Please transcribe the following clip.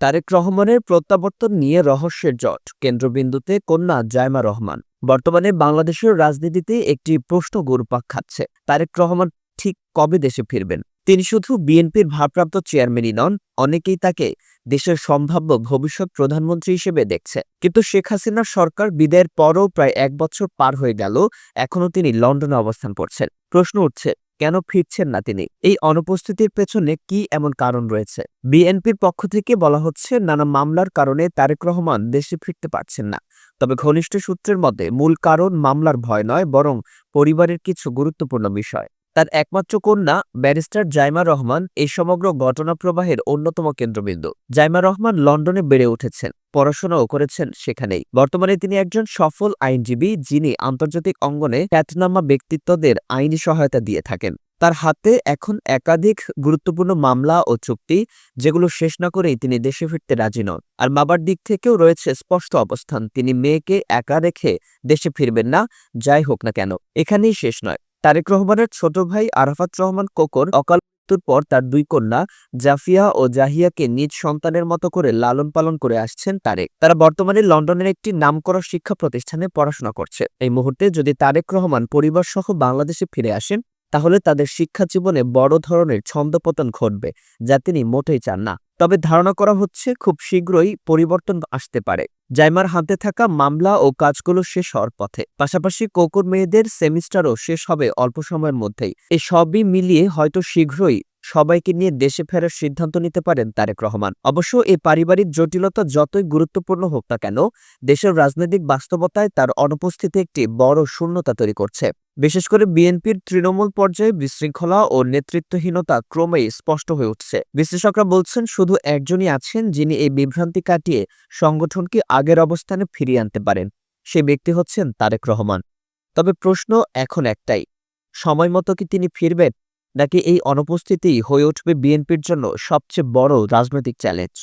তারেক রহমানের প্রত্যাবর্তন নিয়ে রহস্যের জট। কেন্দ্রবিন্দুতে কন্যা জায়মা রহমান। বর্তমানে বাংলাদেশের রাজনীতিতে একটি প্রশ্ন ঘুরপাক খাচ্ছে। তারেক রহমান ঠিক কবে দেশে ফিরবেন? তিনি শুধু বিএনপির ভারপ্রাপ্ত চেয়ারম্যানই নন, অনেকেই তাকে দেশের সম্ভাব্য ভবিষ্যৎ প্রধানমন্ত্রী হিসেবে দেখছে। কিন্তু শেখ হাসিনার সরকার বিদায়ের পরও প্রায় এক বছর পার হয়ে গেল, এখনও তিনি লন্ডনে অবস্থান করছেন। প্রশ্ন উঠছে কেন ফিরছেন না তিনি? এই অনুপস্থিতির পেছনে কি এমন কারণ রয়েছে? বিএনপির পক্ষ থেকে বলা হচ্ছে, নানা মামলার কারণে তারেক রহমান দেশে ফিরতে পারছেন না। তবে ঘনিষ্ঠ সূত্রের মতে, মূল কারণ মামলার ভয় নয়, বরং পরিবারের কিছু গুরুত্বপূর্ণ বিষয়। তার একমাত্র কন্যা, ব্যারিস্টার জাইমা রহমান, এই সমগ্র ঘটনা প্রবাহের অন্যতম কেন্দ্রবিন্দু। জাইমা রহমান লন্ডনে বেড়ে উঠেছেন। পড়াশোনাও করেছেন সেখানেই। বর্তমানে তিনি একজন সফল আইনজীবী, যিনি আন্তর্জাতিক অঙ্গনে খ্যাতনামা ব্যক্তিত্বদের আইনি সহায়তা দিয়ে থাকেন। তার হাতে এখন একাধিক গুরুত্বপূর্ণ মামলা ও চুক্তি, যেগুলো শেষ না করেই তিনি দেশে ফিরতে রাজি নন। আর বাবার দিক থেকেও রয়েছে স্পষ্ট অবস্থান, তিনি মেয়েকে একা রেখে দেশে ফিরবেন না, যাই হোক না কেন। এখানেই শেষ নয়। তারেক রহমানের ছোট ভাই আরাফাত রহমান কোকর অকাল মৃত্যুর পর তার দুই কন্যা, জাফিয়া ও জাহিয়াকে নিজ সন্তানের মতো করে লালন পালন করে আসছেন তারেক। তারা বর্তমানে লন্ডনের একটি নামকরা শিক্ষা প্রতিষ্ঠানে পড়াশোনা করছে। এই মুহূর্তে যদি তারেক রহমান পরিবার সহ বাংলাদেশে ফিরে আসেন তাহলে তাদের শিক্ষা জীবনে বড় ধরনের ছন্দপতন ঘটবে, যা তিনি মোটেই চান না। তবে ধারণা করা হচ্ছে খুব শীঘ্রই পরিবর্তন আসতে পারে। জাইমার হাতে থাকা মামলা ও কাজগুলো শেষ হওয়ার পথে। পাশাপাশি কোকুর মেয়েদের সেমিস্টারও শেষ হবে অল্প সময়ের মধ্যেই। এ সবই মিলিয়ে হয়তো শীঘ্রই সবাইকে নিয়ে দেশে ফেরার সিদ্ধান্ত নিতে পারেন তারেক রহমান। অবশ্য এই পারিবারিক জটিলতা যতই গুরুত্বপূর্ণ হোক না কেন, দেশের রাজনৈতিক বাস্তবতায় তার অনুপস্থিতি একটি বড় শূন্যতা তৈরি করছে। বিশেষ করে বিএনপির তৃণমূল পর্যায়ে বিশৃঙ্খলা ও নেতৃত্বহীনতা ক্রমেই স্পষ্ট হয়ে উঠছে। বিশ্লেষকরা বলছেন, শুধু একজনই আছেন যিনি এই বিভ্রান্তি কাটিয়ে সংগঠনকে আগের অবস্থানে ফিরিয়ে আনতে পারেন। সে ব্যক্তি হচ্ছেন তারেক রহমান। তবে প্রশ্ন এখন একটাই, সময় মতো কি তিনি ফিরবেন? নাকি এই অনুপস্থিতিই হয়ে উঠবে বিএনপির জন্য সবচেয়ে বড় রাজনৈতিক চ্যালেঞ্জ